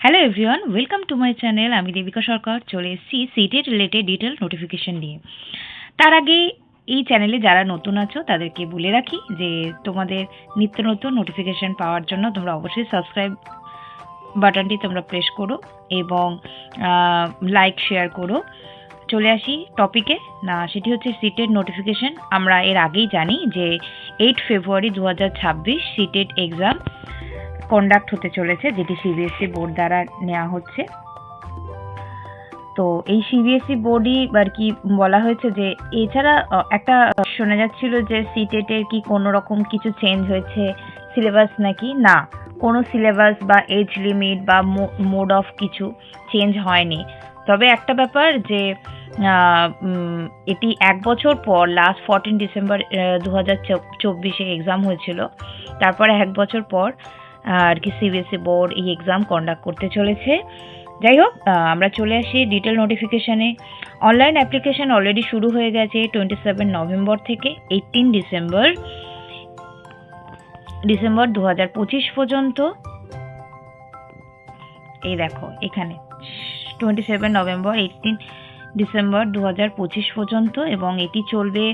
Hello everyone welcome to my channel আমি দেবিকা সরকার। চলে এসেছি সিটের রিলেটেড ডিটেল নোটিফিকেশন নিয়ে। তার আগে এই চ্যানেলে যারা নতুন আছো, তাদেরকে বলে রাখি যে, তোমাদের নিত্য নতুন নোটিফিকেশন পাওয়ার জন্য তোমরা অবশ্যই সাবস্ক্রাইব বাটনটি তোমরা প্রেস করো এবং লাইক শেয়ার করো। চলে আসি টপিকে না, সেটি হচ্ছে সিটের নোটিফিকেশন আমরা এর আগেই জানি যে এইট ফেব্রুয়ারি দু হাজার ছাব্বিশ সিটেড এক্সাম কন্ডাক্ট হতে চলেছে, যেটি সিবিএসসি বোর্ড দ্বারা নেওয়া হচ্ছে। তো এই সিবিএসসি বোর্ডই আর কি বলা হয়েছে যে, এছাড়া একটা শোনা যাচ্ছিল যে সিটেটের কি কোনো রকম কিছু চেঞ্জ হয়েছে সিলেবাস নাকি? না, কোনো সিলেবাস বা এজ লিমিট বা মোড অফ কিছু চেঞ্জ হয়নি। তবে একটা ব্যাপার যে এটি এক বছর পর লাস্ট ফোরটিন ডিসেম্বর দু হাজার চব্বিশে এক্সাম হয়েছিল। তারপরে এক বছর পর আর কি সিবিএসই বোর্ড এই এক্সাম কন্ডাক্ট করতে চলেছে। যাই হোক আমরা চলে আসি ডিটেল নোটিফিকেশানে অনলাইন অ্যাপ্লিকেশন অলরেডি শুরু হয়ে গেছে টোয়েন্টি সেভেন নভেম্বর থেকে এইটিন ডিসেম্বর ডিসেম্বর দু হাজার পঁচিশ পর্যন্ত। এই দেখো, এখানে। Twenty seven November eighteen December দু হাজার পঁচিশ পর্যন্ত এবং এটি চলবে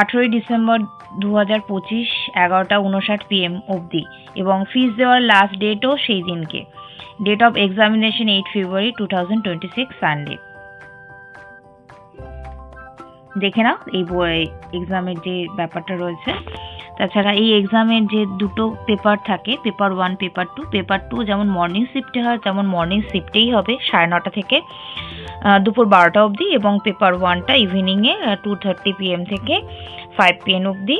আঠেরোই ডিসেম্বর দু হাজার পঁচিশ এগারোটা উনষাট পিএম অবধি এবং ফিস দেওয়ার লাস্ট ডেটও সেই দিনকে। Date of examination eight February two thousand twenty six Sunday দেখে নাও, এই বই এক্সামের যে ব্যাপারটা রয়েছে। তাছাড়া এই এক্সামের যে দুটো পেপার থাকে paper one paper two paper two যেমন মর্নিং শিফটে হয়, তেমন মর্নিং শিফটেই হবে সাড়ে নটা থেকে দুপুর বারোটা অবধি এবং পেপার ওয়ানটা ইভিনিংয়ে টু থার্টি পিএম থেকে ফাইভ পিএম অবধি।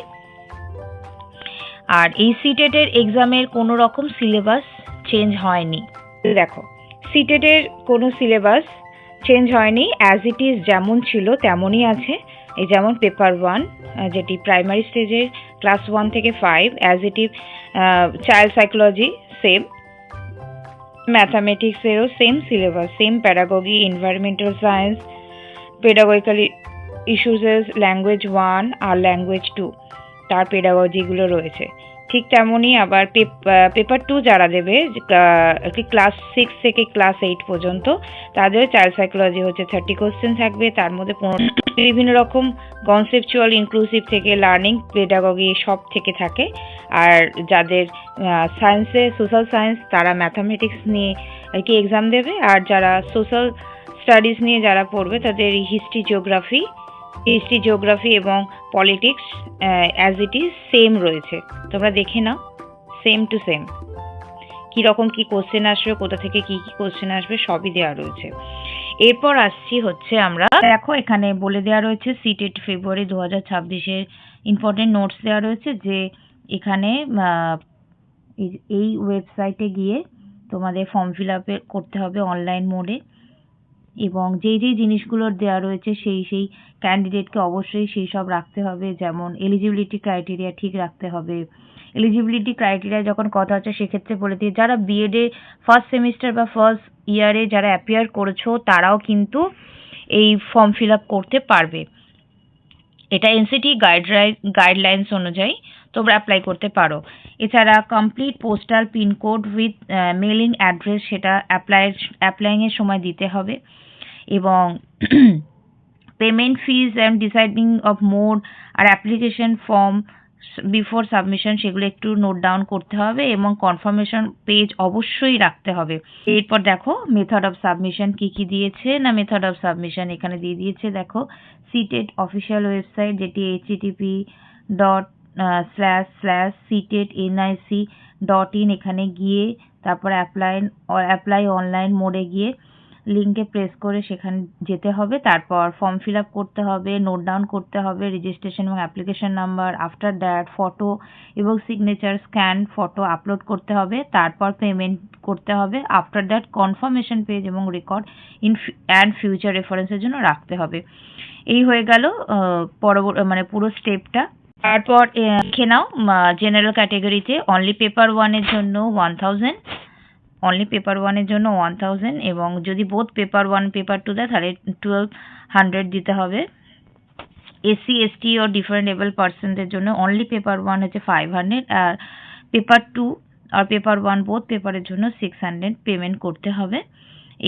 আর এই সিটেটের এক্সামের কোনো রকম সিলেবাস চেঞ্জ হয়নি। দেখো সিটেটের কোনো সিলেবাস চেঞ্জ হয়নি অ্যাজ ইট ইজ যেমন ছিল তেমনই আছে। এই যেমন পেপার ওয়ান যেটি প্রাইমারি স্টেজের ক্লাস ওয়ান থেকে five as it is child psychology same ম্যাথামেটিক্সেরও same syllabus same pedagogy environmental science pedagogical issues language one R language two তার পেডাগজিগুলো রয়েছে। ঠিক তেমনই আবার পেপার টু যারা দেবে ক্লাস সিক্স থেকে ক্লাস এইট পর্যন্ত, তাদের চাইল্ড সাইকোলজি হচ্ছে থার্টি কোশ্চেন থাকবে, তার মধ্যে বিভিন্ন রকম কনসেপচুয়াল ইনক্লুসিভ থেকে লার্নিং পেডাগগি সব থেকে থাকে। আর যাদের সায়েন্সে সোশ্যাল সায়েন্স তারা ম্যাথামেটিক্স নিয়ে আর কি এক্সাম দেবে। আর যারা সোশ্যাল স্টাডিজ নিয়ে যারা পড়বে, তাদের হিস্ট্রি জিওগ্রাফি হিস্ট্রি জিওগ্রাফি এবং politics as it is same রয়েছে। তোমরা দেখে নাও সেম টু সেম কীরকম কী কোশ্চেন আসবে, কোথা থেকে কী কী কোশ্চেন আসবে, সবই দেওয়া রয়েছে। এরপর আসছি হচ্ছে আমরা, দেখো এখানে বলে দেওয়া রয়েছে সিটেট ফেব্রুয়ারি দু হাজার ছাব্বিশের ইম্পর্টেন্ট নোটস দেওয়া রয়েছে যে এখানে এই- ওয়েবসাইটে গিয়ে তোমাদের ফর্ম ফিল করতে হবে অনলাইন মোডে এবং যেই যেই জিনিসগুলোর দেওয়া রয়েছে সেই সেই ক্যান্ডিডেটকে অবশ্যই সেই সব রাখতে হবে। যেমন এলিজিবিলিটি ক্রাইটেরিয়া ঠিক রাখতে হবে। এলিজিবিলিটি ক্রাইটেরিয়া যখন কথা হচ্ছে সেক্ষেত্রে বলে দিই, যারা বিএডে ফার্স্ট সেমিস্টার বা ফার্স্ট ইয়ারে যারা অ্যাপিয়ার করেছ, তারাও কিন্তু এই ফর্ম ফিল আপ করতে পারবে। এটা এনসিটি গাইডলাইন গাইডলাইন্স অনুযায়ী তোমরা অ্যাপ্লাই করতে পারো। এছাড়া complete postal pincode with mailing address সেটা অ্যাপ্লাই অ্যাপ্লাইংয়ের সময় দিতে হবে। এবং payment fees and deciding of mode R application form before submission সেগুলো একটু নোট ডাউন করতে হবে এবং কনফার্মেশন পেজ অবশ্যই রাখতে হবে। এরপর দেখো মেথড অফ সাবমিশন কি কি দিয়েছে? না মেথড অফ সাবমিশন এখানে দিয়ে দিয়েছে, দেখো সিটেড অফিসিয়াল ওয়েবসাইট যেটি HTTP dot slash slash CTET NIC dot in এখানে গিয়ে, তারপর অ্যাপ্লাই অ্যাপ্লাই অনলাইন মোডে গিয়ে লিঙ্কে প্রেস করে সেখানে যেতে হবে। তারপর ফর্ম ফিল আপ করতে হবে নোট ডাউন করতে হবে রেজিস্ট্রেশন এবং application number after that photo এবং সিগনেচার স্ক্যান ফটো আপলোড করতে হবে। তারপর পেমেন্ট করতে হবে। আফটার দ্যাট কনফার্মেশন পেজ এবং রেকর্ড ইন অ্যান্ড ফিউচার রেফারেন্সের জন্য রাখতে হবে। এই হয়ে গেল পরবর্তী মানে পুরো স্টেপটা তারপর লিখে নাও জেনারেল ক্যাটেগরিতে অনলি পেপার ওয়ানের জন্য ওয়ান থাউজেন্ড অনলি পেপার ওয়ানের জন্য ওয়ান থাউজেন্ড এবং যদি both paper one paper two দেয়, তাহলে টুয়েলভ হান্ড্রেড দিতে হবে। এসসি এসটি ও ডিফারেন্ট এবল পার্সনদের জন্য অনলি পেপার ওয়ান হচ্ছে ফাইভ হান্ড্রেড আর পেপার টু আর পেপার ওয়ান বোথ পেপারের জন্য সিক্স হান্ড্রেড পেমেন্ট করতে হবে।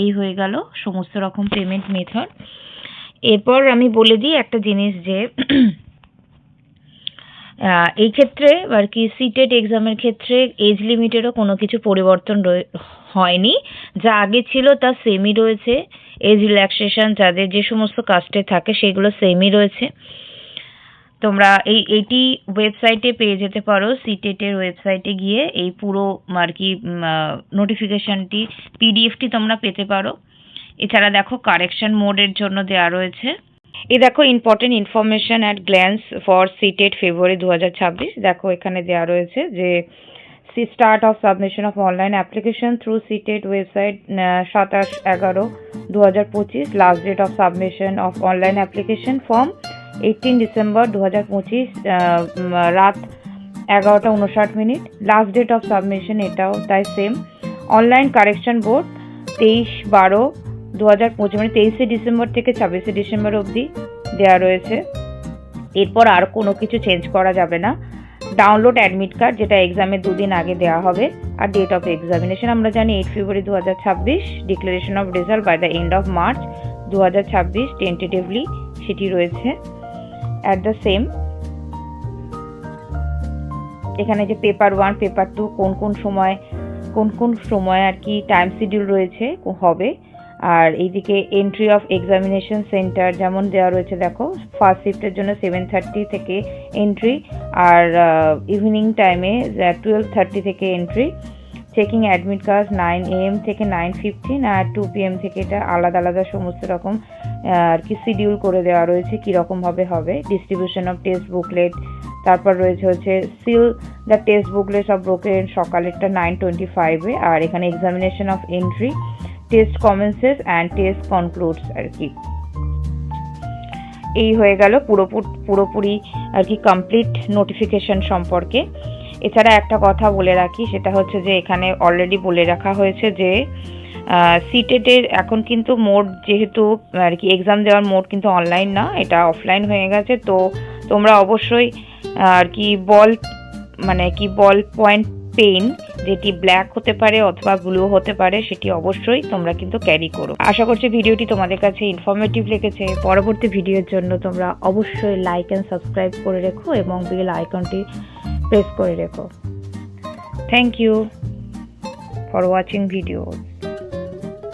এই হয়ে গেল সমস্ত রকম পেমেন্ট মেথড এরপর আমি বলে দিই একটা জিনিস যে এই ক্ষেত্রে আর কি সিটেড এক্সামের ক্ষেত্রে এজ লিমিটেরও কোনো কিছু পরিবর্তন হয়নি। যা আগে ছিল তা সেমই রয়েছে। এজ রিল্যাক্সেশন যাদের যে সমস্ত কাস্টে থাকে সেগুলো সেমই রয়েছে। তোমরা এই, এইটি ওয়েবসাইটে পেয়ে যেতে পারো। সিটেটের ওয়েবসাইটে গিয়ে এই পুরো আর কি নোটিফিকেশনটি পিডিএফটি তোমরা পেতে পারো। এছাড়া দেখো কারেকশন মোডের জন্য দেওয়া রয়েছে। এই দেখো important information at glance for CTET February দু হাজার ছাব্বিশ দেখো এখানে দেওয়া রয়েছে যে C start of submission of online application through CTET website সাতাশ এগারো দু হাজার পঁচিশ last date of submission of online application form eighteen December দু হাজার পঁচিশ রাত এগারোটা উনষাট minute last date of submission এটাও তাই সেম অনলাইন কারেকশন বোর্ড তেইশ বারো দু হাজার পঁচিশ মানে তেইশে ডিসেম্বর থেকে ছাব্বিশে ডিসেম্বর অবধি দেওয়া রয়েছে। এরপর আর কোনো কিছু চেঞ্জ করা যাবে না। ডাউনলোড অ্যাডমিট কার্ড যেটা এক্সামের দুদিন আগে দেওয়া হবে, আর ডেট অফ এক্সামিনেশন আমরা জানি এইট ফেব্রুয়ারি দু হাজার ছাব্বিশ declaration of result by the end of March দু হাজার ছাব্বিশ টেন্টেটিভলি সেটি রয়েছে। অ্যাট দ্য সেম এখানে যে পেপার ওয়ান পেপার টু কোন কোন সময়, কোন কোন সময় আর কি টাইম শিডিউল রয়েছে, হবে। আর এইদিকে এন্ট্রি অফ এক্সামিনেশন সেন্টার যেমন দেওয়া রয়েছে, দেখো ফার্স্ট শিফটের জন্য সেভেন থার্টি থেকে এন্ট্রি আর ইভিনিং টাইমে টুয়েলভ থার্টি থেকে entry checking admit card nine AM থেকে নাইন ফিফটিন আর টু পিএম থেকে এটা আলাদা আলাদা সমস্ত রকম আর কি শিডিউল করে দেওয়া রয়েছে কীরকমভাবে হবে ডিস্ট্রিবিউশন অফ টেস্ট বুকলেট তারপর রয়েছে হচ্ছে সিল দ্য টেস্ট বুকলেট সব ব্রোকেন সকালেরটা নাইন টোয়েন্টি ফাইভে আর এখানে examination of entry test commences and test concludes আর কি এই হয়ে গেল পুরোপুর, পুরোপুরি আর কি কমপ্লিট নোটিফিকেশন সম্পর্কে। এছাড়া একটা কথা বলে রাখি, সেটা হচ্ছে যে এখানে অলরেডি বলে রাখা হয়েছে যে সিটেটের এখন কিন্তু মোড যেহেতু আর কি এক্সাম দেওয়ার মোড কিন্তু অনলাইন না, এটা অফলাইন হয়ে গেছে। তো তোমরা অবশ্যই আর কি বল মানে কি বল পয়েন্ট পেন যেটি ব্ল্যাক হতে পারে অথবা ব্লু হতে পারে, সেটি অবশ্যই তোমরা কিন্তু ক্যারি করো। আশা করছি ভিডিওটি তোমাদের কাছে ইনফরমেটিভ লেগেছে। পরবর্তী ভিডিওর জন্য তোমরা অবশ্যই লাইক অ্যান্ড সাবস্ক্রাইব করে রেখো এবং বেল আইকনটি প্রেস করে রেখো। Thank you for watching videos